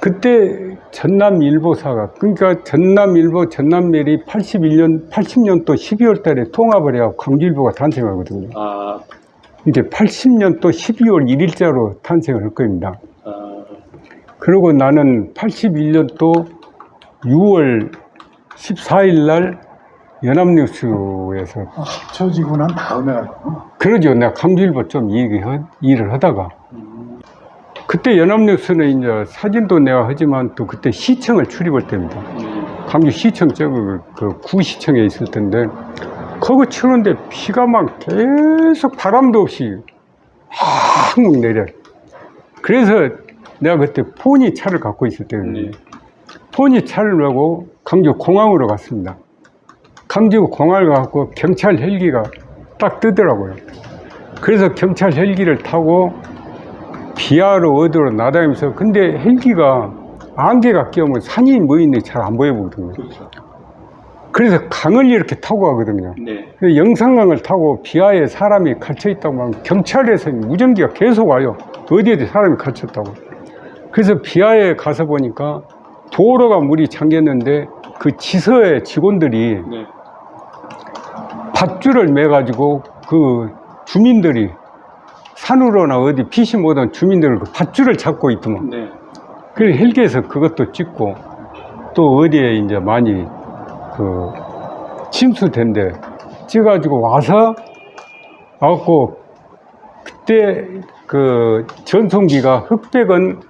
그때 전남일보사가 그러니까 전남일보 전남멜이 81년 80년도 12월 달에 통합을 해야 광주일보가 탄생하거든요. 아, 이게 80년도 12월 1일자로 탄생을 할 겁니다. 아, 그리고 나는 81년도 6월 14일 날 연합뉴스에서 합쳐지고 난 다음에. 그러죠. 내가 광주일보 좀 일, 일을 하다가 음, 그때 연합뉴스는 이제 사진도 내가 하지만 또 그때 시청을 출입할 때입니다. 음, 광주 시청 저그 그 구시청에 있을 텐데 거기 치는데 비가 막 계속 바람도 없이 확 내려. 그래서 내가 그때 포니 차를 갖고 있을 때였는데 네. 포니 차를 내고 광주 공항으로 갔습니다. 광주 공항을 가고 경찰 헬기가 딱 뜨더라고요. 그래서 경찰 헬기를 타고 비아로 어디로 나다니면서 근데 헬기가 안개가 끼우면 산이 뭐 있는지 잘 안 보여 보거든요. 그렇죠. 그래서 강을 이렇게 타고 가거든요. 네. 그 영산강을 타고 비아에 사람이 갇혀 있다고 하면 경찰에서 무전기가 계속 와요. 어디에도 사람이 갇혔다고. 그래서 비아에 가서 보니까 도로가 물이 잠겼는데 그 지서의 직원들이 네. 밧줄을 매가지고 그 주민들이 산으로나 어디 피시 못한 주민들을 그 밧줄을 잡고 있더만. 네. 그래 헬기에서 그것도 찍고 또 어디에 이제 많이 그 침수된데 찍어가지고 와서 와갖고 그때 그 전송기가 흑백은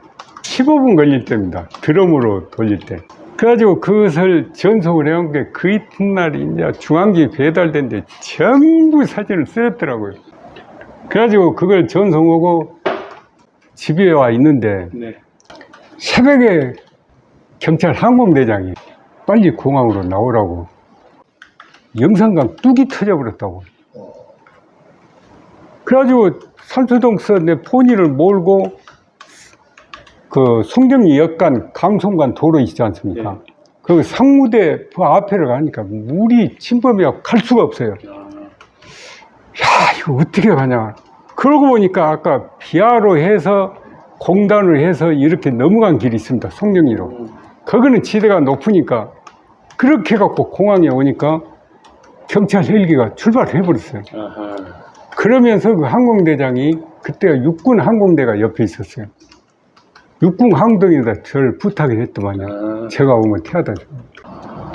15분 걸릴 때입니다. 드럼으로 돌릴 때. 그래가지고 그것을 전송을 해온 게 그 이튿날 이제 중앙기 배달된 데 전부 사진을 쓰였더라고요. 그래가지고 그걸 전송하고 집에 와 있는데 네. 새벽에 경찰 항공대장이 빨리 공항으로 나오라고 영산강 뚝이 터져버렸다고. 그래가지고 삼수동서 내 포니를 몰고 그 송정리 역간 감송간 도로 있지 않습니까? 네. 그 상무대 그 앞에를 가니까 물이 침범이야 갈 수가 없어요. 이거 어떻게 가냐. 그러고 보니까 아까 비아로 해서 공단을 해서 이렇게 넘어간 길이 있습니다. 송정리로. 음, 거기는 지대가 높으니까 그렇게 갖고 공항에 오니까 경찰 헬기가 출발해 버렸어요. 그러면서 그 항공대장이 그때가 육군 항공대가 옆에 있었어요. 육군 항공대에다 저를 부탁을 했더만요. 아, 제가 오면 태워다 줘.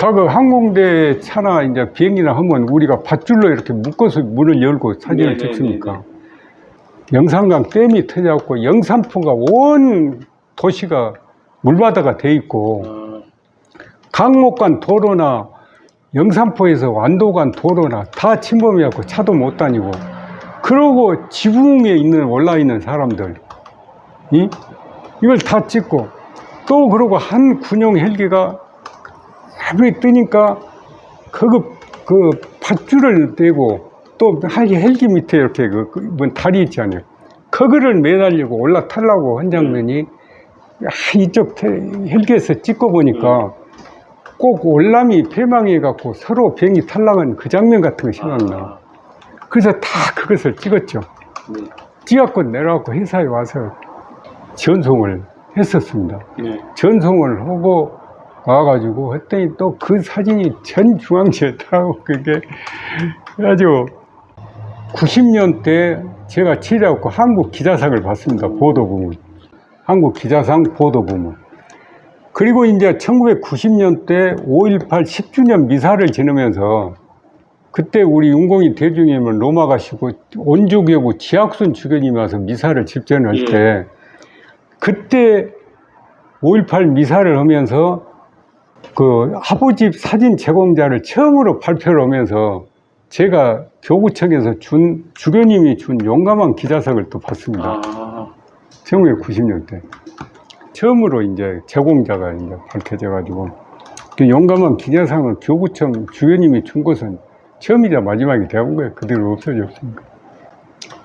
다그 항공대 차나 이제 비행기나 하면 우리가 밧줄로 이렇게 묶어서 문을 열고 사진을 네네네네. 찍습니까? 영산강 댐이 터져갖고 영산포가 온 도시가 물바다가 돼 있고 아, 강목간 도로나 영산포에서 완도간 도로나 다 침범해갖고 차도 못 다니고 그러고 지붕에 있는 올라 있는 사람들 이 이걸 다 찍고 또 그러고 한 군용 헬기가 하루에 뜨니까 그거 그 밧줄을 떼고 또 헬기 헬기 밑에 이렇게 그, 그, 뭔 다리 있지 않아요 그거를 매달리고 올라타려고 한 장면이 아, 이쪽 태- 헬기에서 찍고 보니까 꼭 올람이 폐망해 갖고 서로 비행기 탈락한 그 장면 같은 거 생각나. 그래서 다 그것을 찍었죠. 네. 찍었고 내려갖고 회사에 와서 전송을 했었습니다. 네. 전송을 하고 와가지고 했더니 또 그 사진이 전 중앙지에 타고 그게 그래가지고 90년대 제가 치려고 한국 기자상을 받습니다. 보도 부문. 한국 기자상 보도 부문. 그리고 이제 1990년대 5.18 10주년 미사를 지내면서 그때 우리 윤공이 대중이면 로마 가시고 온주교구 지학순 주교님이 와서 미사를 집전할 예. 때 그때 5.18 미사를 하면서 그 하부집 사진 제공자를 처음으로 발표를 하면서 제가 교구청에서 준 주교님이 준 용감한 기자상을 또 받습니다. 아, 1990년대 처음으로 이제 제공자가 이제 밝혀져 가지고 그 용감한 기자상을 교구청 주교님이 준 것은 처음이자 마지막이 거예요. 그대로 없어졌으니까.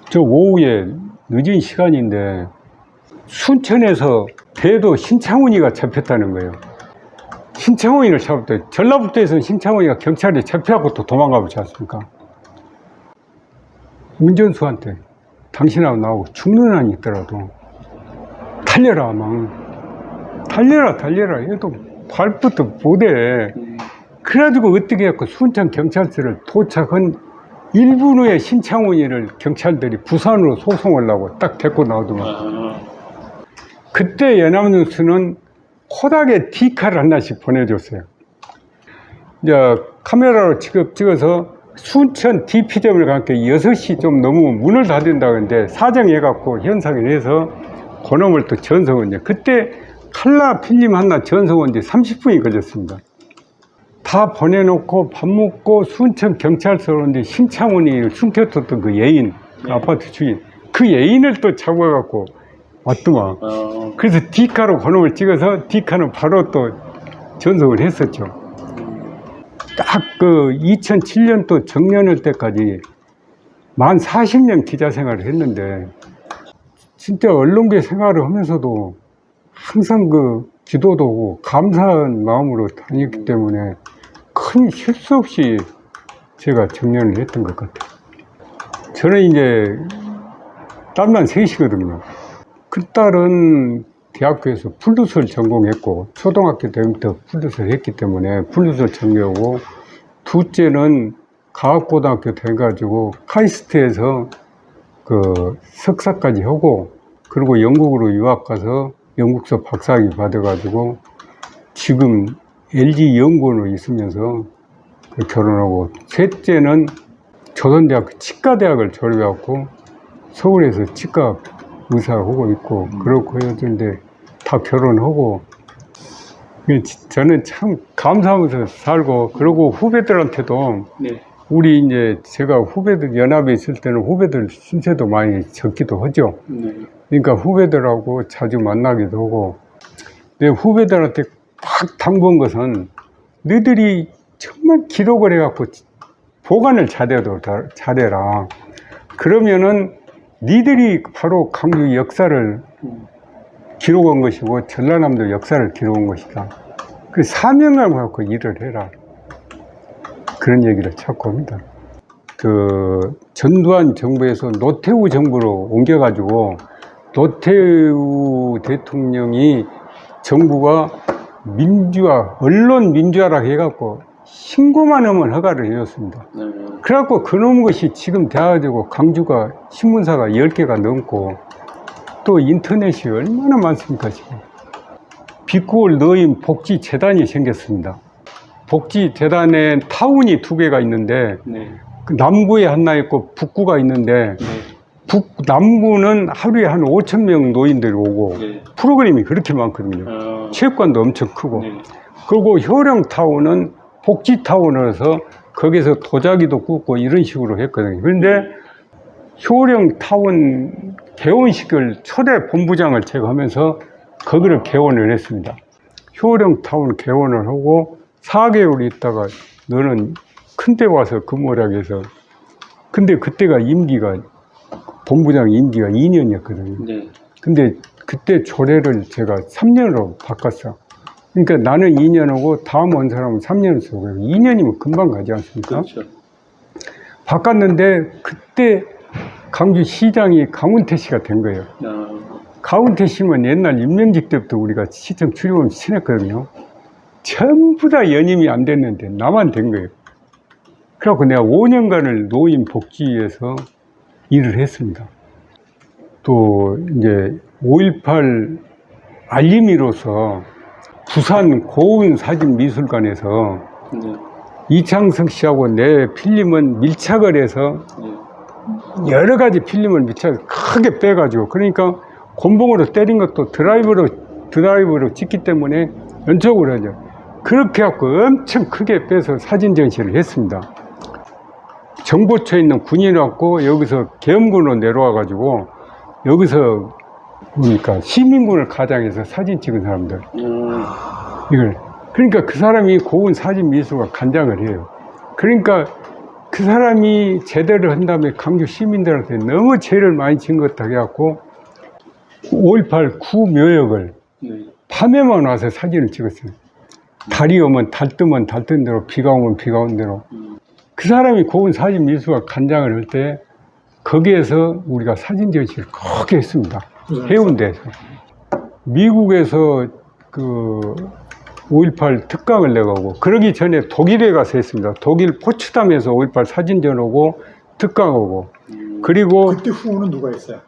저 오후에 늦은 시간인데 순천에서 배도 신창훈이가 잡혔다는 거예요. 신창훈이를 잡았대. 전라북도에서는 신창훈이가 경찰에 잡혀갖고 또 도망가 보지 않습니까? 운전수한테 당신하고 나하고 죽는 한이 있더라도 달려라 막 달려라 달려라 해도 발부터 못해 그래가지고 어떻게 해갖고 순천 경찰서를 도착한 1분 후에 신창훈이를 경찰들이 부산으로 소송을 하고 딱 데리고 나오더만 아, 그때 연합뉴스는 코닥에 디카를 하나씩 보내줬어요. 이제 카메라로 찍어, 찍어서 순천 DP점을 갈게 6시 좀 넘으면 문을 닫는다고 했는데 사정해갖고 현상을 해서 그놈을 또 전송은 이제 그때 칼라 필름 하나 전송한 지 30분이 걸렸습니다. 다 보내놓고 밥 먹고 순천 경찰서로 오는데 신창훈이 숨겼었던 그 예인, 그 네. 아파트 주인, 그 예인을 또 잡아갖고 왔더만. 어, 그래서 디카로 번호를 찍어서 디카는 바로 또 전송을 했었죠. 딱 그 2007년도 정년할 때까지 만 40년 기자 생활을 했는데 진짜 언론계 생활을 하면서도 항상 그 기도도 하고 감사한 마음으로 다녔기 때문에 큰 실수 없이 제가 정년을 했던 것 같아요. 저는 이제 딸만 셋이거든요. 그 딸은 대학교에서 플룻을 전공했고 초등학교 때부터 플룻을 했기 때문에 플룻을 전공하고 둘째는 과학고등학교 돼가지고 카이스트에서 그 석사까지 하고 그리고 영국으로 유학 가서 영국서 박사학위 받아가지고 지금 LG 연구원으로 있으면서 그 결혼하고 셋째는 조선대학교 치과대학을 졸업해갖고 서울에서 치과 의사 하고 있고 그렇고 해야되는데 다 결혼하고 저는 참 감사하면서 살고 그리고 후배들한테도 네. 우리 이제 제가 후배들 연합에 있을 때는 후배들 신세도 많이 적기도 하죠. 네. 그러니까 후배들하고 자주 만나기도 하고 내 후배들한테 딱 당번 것은 너희들이 정말 기록을 해갖고 보관을 잘해도 다- 잘해라. 그러면은 니들이 바로 강주 역사를 음. 기록한 것이고 전라남도 역사를 기록한 것이다. 그 사명감을 갖고 일을 해라. 그런 얘기를 자꾸 합니다. 그 전두환 정부에서 노태우 정부로 옮겨가지고 노태우 대통령이 정부가 민주화, 언론 민주화라 해갖고 신고만 하면 허가를 해줬습니다. 네. 그래갖고 그놈 것이 지금 돼가지고 강주가 신문사가 10개가 넘고 또 인터넷이 얼마나 많습니까 지금 비구월 너임 복지재단이 생겼습니다 복지재단에 타운이 두 개가 있는데 네. 그 남구에 하나 있고 북구가 있는데 네. 북 남구는 하루에 한 5천 명 노인들이 오고 네. 프로그램이 그렇게 많거든요 어, 체육관도 엄청 크고 네. 그리고 효령타운은 복지타운으로서 거기서 도자기도 굽고 이런 식으로 했거든요. 그런데 효령 타운 개원식을 초대 본부장을 제가 하면서 거기를 개원을 했습니다. 효령 타운 개원을 하고 4개월 있다가 너는 큰 데 와서 근무를 해서 근데 그때가 임기가 본부장 임기가 2년이었거든요. 네. 근데 그때 조례를 제가 3년으로 바꿨어. 그러니까 나는 2년하고 다음 온 사람은 3년을 쓰고 2년이면 금방 가지 않습니까? 그렇죠. 바꿨는데 그때 강주 시장이 강훈태 씨가 된 거예요. 어, 강훈태 씨는 옛날 임명직 때부터 우리가 시청 출입원 친했거든요. 전부 다 연임이 안 됐는데 나만 된 거예요. 그래갖고 내가 5년간을 노인 복지에서 일을 했습니다. 또 이제 5.18 알림이로서 부산 고운 사진 미술관에서 네. 이창석 씨하고 내 필름은 밀착을 해서 네. 여러 가지 필름을 밀착 크게 빼가지고 그러니까 곤봉으로 때린 것도 드라이브로 드라이브로 찍기 때문에 연속으로 하죠. 그렇게 해갖고 엄청 크게 빼서 사진 전시를 했습니다. 정보처에 있는 군인이 왔고 여기서 계엄군으로 내려와 가지고 여기서 뭡니까 시민군을 가장해서 사진 찍은 사람들 어, 이걸 그러니까 그 사람이 고운 사진 미술가 간장을 해요. 그러니까 그 사람이 제대로 한 다음에 강주 시민들한테 너무 죄를 많이 진 것 같아 해갖고 5.18 구묘역을 네. 밤에만 와서 사진을 찍었어요. 달이 오면 달 뜨면 달 뜬 대로 비가 오면 비가 온 대로 음, 그 사람이 고운 사진 미술가 간장을 할 때 거기에서 우리가 사진 전시를 크게 했습니다. 해운대에서. 미국에서 그 5.18 특강을 내가고 그러기 전에 독일에 가서 했습니다. 독일 포츠담에서 5.18 사진전 오고 특강 오고 그리고 그때 후보는 누가 있어요?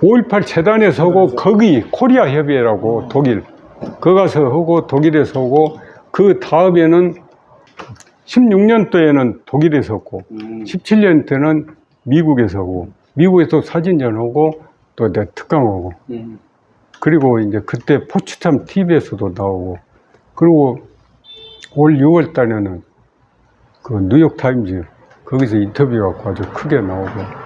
5.18 재단에 서고 거기 코리아 협의회라고 독일 거 가서 하고 독일에서 오고 그 다음에는 16년도에는 독일에서 오고 음. 17년 때는 미국에서 오고 미국에서 사진전 오고 또 내 특강 오고. 음. 그리고 이제 그때 포츠탐 TV에서도 나오고. 그리고 올 6월 달에는 그 뉴욕 타임즈 거기서 인터뷰가 아주 크게 나오고